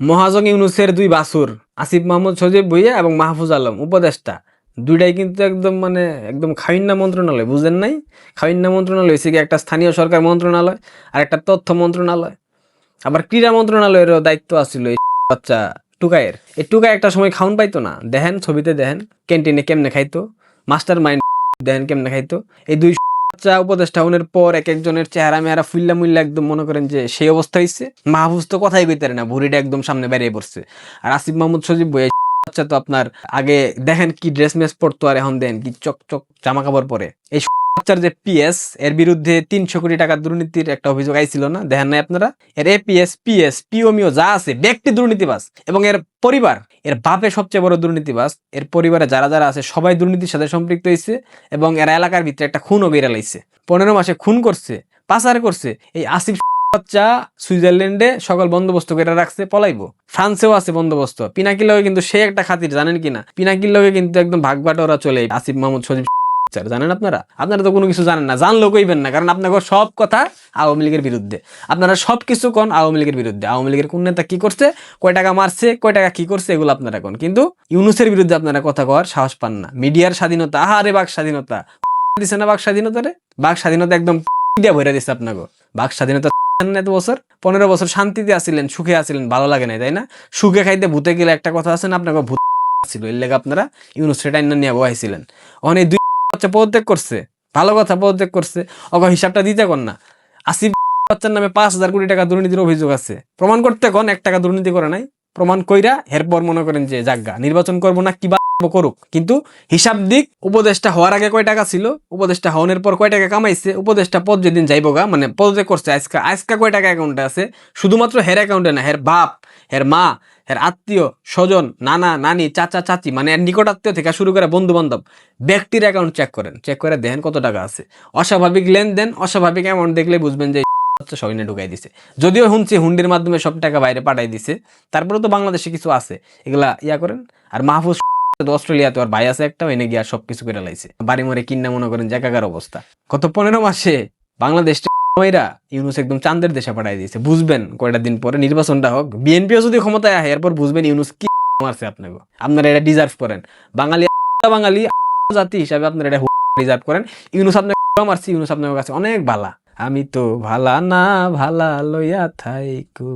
মহাজং ইউনুসের দুই বাসুর আসিফ মাহমুদ সজীব ভুইয়া এবং মাহফুজ আলম, উপদেষ্টা। দুইটাই কিন্তু একদম মানে একদম খাইন্না মন্ত্রণালয়, বুঝেন নাই? খাইন্না মন্ত্রণালয় হচ্ছে কি একটা স্থানীয় সরকার মন্ত্রণালয় আর একটা তথ্য মন্ত্রণালয়। আবার ক্রীড়া মন্ত্রণালয়েরও দায়িত্ব আছিল এই বাচ্চা টুকায়ের এই টুকায় একটা সময় খাউন পাইতো না। দেখেন, ছবিতে দেখেন, ক্যান্টিনে কেমনে খাইতো? মাস্টার মাইন্ড দেখেন কেমনে খাইতো? এই দুই বাচ্চা উপদেষ্টা হনের পর এক একজনের চেহারা মেহারা ফুল্লা মুল্লা একদম মনে করেন যে সেই অবস্থা হয়েছে মাহফুজ তো কথাই কইতে না, ভুড়িটা একদম সামনে বেরিয়ে পড়ছে। আর আসিফ মাহমুদ সজীব বই বাচ্চা তো আপনার আগে দেখেন কি ড্রেস মেস পরতো আর এখন দেন কি চক চক জামা কাপড় পরে। এই বাচ্চার যে পিএস এর বিরুদ্ধে তিনশো কোটি টাকা দুর্নীতির একটা অভিযোগ আইছিল না? দেখেন নাই আপনারা? এর এপিএস পিএস পিওমিও যা আছে, ব্যক্তি দুর্নীতিবাজ এবং এর পরিবার, এর বাপে সবচেয়ে বড় দুর্নীতিবাজ, এর পরিবারে যারা যারা আছে, সবাই দুর্নীতির সাথে সম্পৃক্ত হয়েছে এবং এর এলাকার ভিতরে একটা খুনও বেড়ে লাইছে। পনেরো মাসে খুন করছে, পাচার করছে, এই আসিফ বাচ্চা সুইজারল্যান্ডে সকল বন্দোবস্ত করে রাখছে, পলাইবো। ফ্রান্সেও আছে বন্দোবস্ত। পিনাকির লগে কিন্তু সে একটা খাতির, জানেন কিনা? পিনাকির লগে কিন্তু একদম ভাগ ওরা চলে। আসিফ মাহমুদ, সজীব জানেন আপনারা? আপনারা তো কোনো কিছু জানেন না। জানলেও কইবেন না, কারণ আপনাকে সব কথা আওয়ামী লীগের বিরুদ্ধে। আপনারা সব কিছু কোন আওয়ামী লীগের বিরুদ্ধে? আওয়ামী লীগের কোন নেতা কি করছে? কয় টাকা মারছে? কয় টাকা কি করছে? এগুলো আপনারা কোন? কিন্তু ইউনুসের বিরুদ্ধে আপনারা কথা কওয়ার সাহস পান না। মিডিয়ার স্বাধীনতা, আহারে বাক স্বাধীনতা। দিছে না বাক স্বাধীনতা রে? বাক স্বাধীনতা একদম দিয়া ভরে দিছে আপনাকে বাক স্বাধীনতা এত বছর? পনেরো বছর শান্তিতে আসিলেন সুখে আসিলেন ভালো লাগে না তাই না? সুখে খাইতে ভূতে গেলে একটা কথা আছে না আপনাকে ভূত ছিল। এর লেগে আপনারা ইউনুস সেটা নিয়ে বহাইছিলেন। অনেক বাচ্চা পদত্যাগ করছে, ভালো কথা পদত্যাগ করছে অগ হিসাবটা দিতে কর না। আসিফ বাচ্চার নামে পাঁচ হাজার কোটি টাকা দুর্নীতির অভিযোগ আছে। প্রমাণ করতে কন এক টাকা দুর্নীতি করে নাই। প্রমাণ কইরা এরপর মনে করেন যে জাগা নির্বাচন করব না, কিবা করুক। কিন্তু হিসাব দিক উপদেশটা হওয়ার আগে কয় টাকা ছিল? উপদেশটা হওয়ার পর কয় টাকা কামাইছে? উপদেশটা পদ যেদিন যাইবো গা মানে পদত্যাগ করছে, আজকা আজকা কয় টাকা অ্যাকাউন্টে আছে? শুধুমাত্র হের অ্যাকাউন্টে না, হের বাপ, হের মা এর আত্মীয়, স্বজন, নানা, নানি, চাচা, চাচি মানে নিকট আত্মীয় থেকে শুরু করে বন্ধু বান্ধব ব্যক্তির অ্যাকাউন্ট চেক করেন। চেক করে দেখেন কত টাকা আছে। অস্বাভাবিক লেনদেন, অস্বাভাবিক অ্যামাউন্ট দেখলে বুঝবেন যে হচ্ছে সবিনে ঢুকাই দিছে। যদিও শুনছি হুন্ডির মাধ্যমে সব টাকা বাইরে পাঠাই দিছে তারপরে তো বাংলাদেশে কিছু আছে। এগুলা ইয়া করেন, আর মাহফুজ অস্ট্রেলিয়াতে ওর ভাই আছে একটা ওইনে গিয়া সব কিছু করে লাইছে। বাড়ি মরে কিন্না মনে করেন জাকাগার অবস্থা। গত পনেরো মাসে বাংলাদেশ ওইরা ইউনুস একদম চান্দের দেশে পাঠাই দিয়েছে। বুঝবেন কয়টা দিন পরে, নির্বাচনটা হোক, বিএনপিও যদি ক্ষমতায় আহে এরপর বুঝবেন ইউনুস কি মারছে আপনাকে। আপনারা এটা ডিজার্ভ করেন। বাঙালি বাঙালি জাতি হিসাবে আপনারা এটা ডিজার্ভ করেন। ইউনুস আপনাকে মারছি, ইউনুস আপনার কাছে অনেক ভালা আমি তো ভালা না ভালা লইয়া থাইকু।